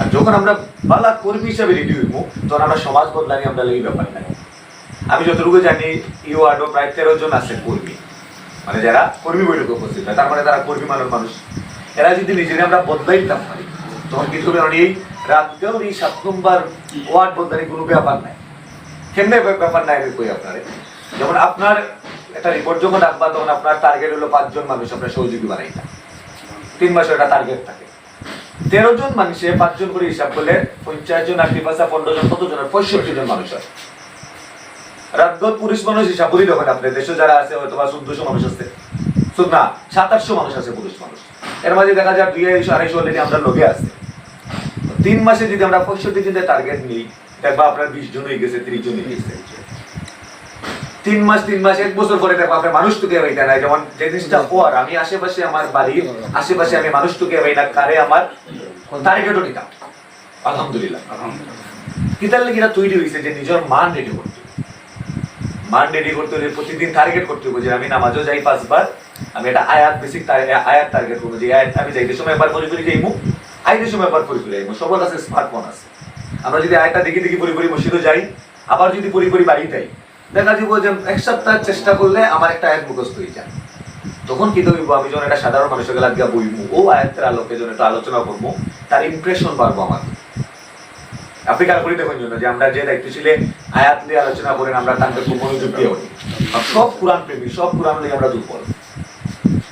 আর যখন আমরা বালা কর্মী হিসাবে রেডি হইব, তখন আমরা সমাজ বদলানি আমরা লেগে ব্যাপার নাই আমি যতটুকু জানি, এই ওয়ার্ডও প্রায় তেরো জন আছে কর্মী। মানে যারা কর্মী বৈঠকে উপস্থিত হয়, তার মানে তারা কর্মী মানের মানুষ। এরা যদি নিজেরা আমরা বদলাইতাম পারি, তখন কিন্তু এই রাতকেও এই সাত নম্বর ওয়ার্ড বদলানি কোনো ব্যাপার নাই। কেমনে ব্যাপ- ব্যাপার নাই আমি কই আপনারে। যেমন আপনার একটা রিপোর্ট যখন রাখবা তখন আপনার টার্গেট হলো পাঁচজন মানুষ, আপনার সহযোগী বানাইতা তিন মাসের একটা টার্গেট থাকে। তেরো জন মানুষে পাঁচজন করে হিসাব করলে পঞ্চাশ জন আটটি পাঁচা, পনেরো জন, কত জন পঁয়ষট্টি জন মানুষ হয়। রাতগত পুরুষ মানুষ হিসাব করি তখন আপনার দেশে যারা আছে, হয়তো বা চোদ্দশো মানুষ আছে। না, সাত, আটশো মানুষ আছে পুরুষ মানুষ। এর মাঝে দেখা যায় দুই, আড়াইশো আড়াইশো অলরেডি আমরা লোকে আছে। তিন মাসে যদি আমরা পঁয়ষট্টি দিনের টার্গেট নিই, দেখবা আপনার বিশ জন হয়ে গেছে, ত্রিশ জন হয়ে গেছে। তিন মাস তিন মাস এক বছর পরে দেখো আপনার মানুষ টুকে হইতে নাই যেমন যে জিনিসটা হওয়ার আমি আশেপাশে আমার বাড়ির আশেপাশে আমি মানুষ টুকে হই না কারে আমার টার্গেটও নিতাম আলহামদুলিল্লাহ। কিতার লেগে এটা তৈরি হয়েছে যে নিজের মান রেডি করতে মান রেডি করতে হলে প্রতিদিন টার্গেট করতে হবে যে আমি নামাজও যাই পাঁচবার আমি এটা আয়াত বেসিক আয়াত টার্গেট করব। যে আয়াত আমি যাইতে সময় একবার পরি পরি যাইমু আইতে সময় একবার পরি পরি যাইমু। সবার কাছে স্মার্টফোন আছে। আমরা যদি আয়াতটা দেখি দেখি পরি পরি মসজিদও যাই আবার যদি পরি পরি বাড়ি যাই দেখা যাব যে এক সপ্তাহ চেষ্টা করলে আমার একটা আয়াত মুখস্থ হয়ে যায়। তখন কি হইব আমি যখন একটা সাধারণ মানুষের গেলা দিয়া বইমু, ও আয়াতের আলোকে যখন একটু আলোচনা করব, তার ইমপ্রেশন বাড়বো আমার আপনি খেয়াল করি দেখুন জন্য যে আমরা যে দায়িত্বশীলে আয়াত নিয়ে আলোচনা করেন, আমরা তাদের খুব মনোযোগ দিয়ে উঠি সব কোরআন প্রেমী, সব কোরআন নিয়ে আমরা দুর্বল।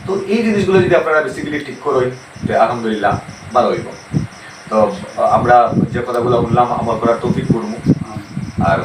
তো এই জিনিসগুলো যদি আপনারা বেসিক্যালি ঠিক করেন যে আলহামদুলিল্লাহ ভালো হইব। তো আমরা যে কথাগুলো বললাম আমার করার তৌফিক করব। আর